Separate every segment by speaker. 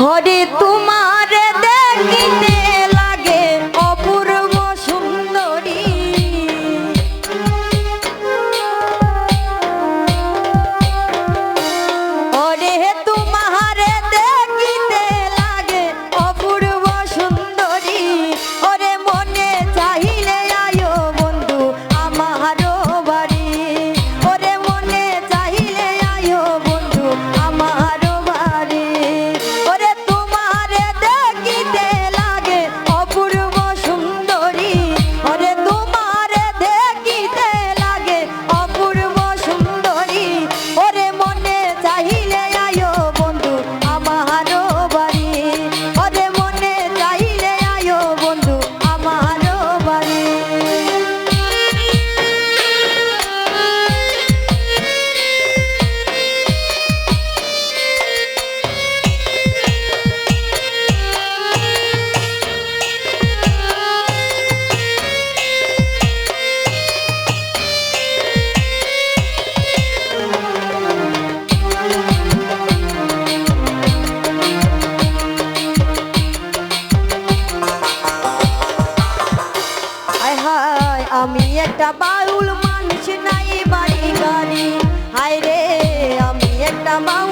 Speaker 1: হরে তোমার হায় হায় আমি একটা বাউল মানুষ নাই বাড়ি গাড়ি হায় রে আমি একটা বাউল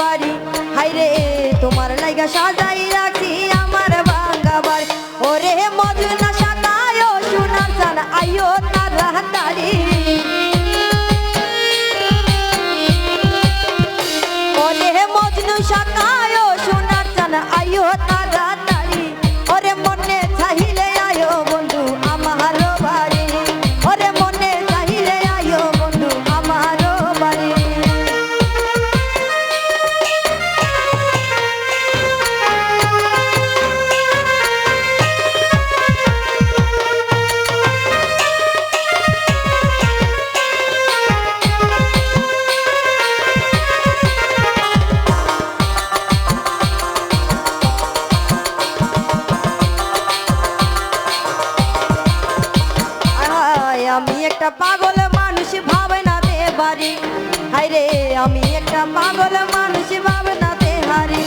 Speaker 1: বাড়ি হাইরে তোমার লাইগা সাজাইরা আমি একটা পাগল মানুষ, ভাবে না তে বাড়ি। হাই রে, আমি একটা পাগল মানুষ, ভাবে না তে হারি